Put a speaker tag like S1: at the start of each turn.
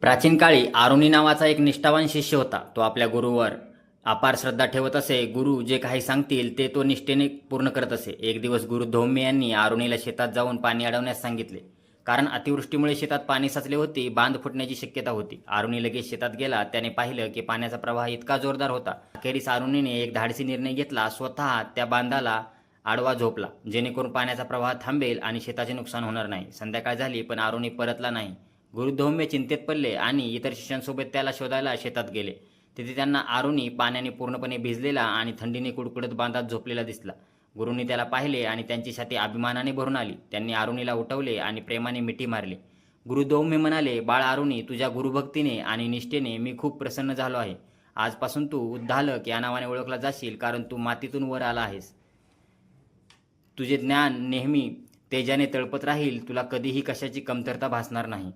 S1: प्राचीन काळी आरुणी नावाचा एक निष्ठावान शिष्य होता. तो आपल्या गुरुवर अपार श्रद्धा ठेवत असे. गुरु जे काही सांगतील ते तो निष्ठेने पूर्ण करत असे. एक दिवस गुरु धौम्य यांनी आरुणीला शेतात जाऊन पाणी अडवण्यास सांगितले. कारण अतिवृष्टीमुळे शेतात पाणी साचले होते बांध फुटण्याची शक्यता होती. आरुणी लगेच शेतात गेला. त्याने पाहिलं की पाण्याचा प्रवाह इतका जोरदार होता. अखेरीस आरुणीने एक धाडसी निर्णय घेतला. स्वतः त्या बांधाला आडवा झोपला. जेणेकरून पाण्याचा प्रवाह थांबेल आणि शेताचे नुकसान होणार नाही. संध्याकाळ झाली पण आरुणी परतला नाही. गुरुधौम्य चिंतेत पडले आणि इतर शिष्यांसोबत त्याला शोधायला शेतात गेले. तिथे त्यांना आरुणी पाण्याने पूर्णपणे भिजलेला आणि थंडीने कुडकुडत बांधात झोपलेला दिसला. गुरुंनी त्याला पाहिले आणि त्यांची छाती अभिमानाने भरून आली. त्यांनी आरुणीला उठवले आणि प्रेमाने मिठी मारली. गुरुधौम्य म्हणाले बाळ आरुणी तुझ्या गुरुभक्तीने आणि निष्ठेने मी खूप प्रसन्न झालो आहे. आजपासून तू उद्धालक या नावाने ओळखला जाशील कारण तू मातीतून वर आला आहेस. तुझे ज्ञान नेहमी तेजाने तळपत राहील. तुला कधीही कशाची कमतरता भासणार नाही.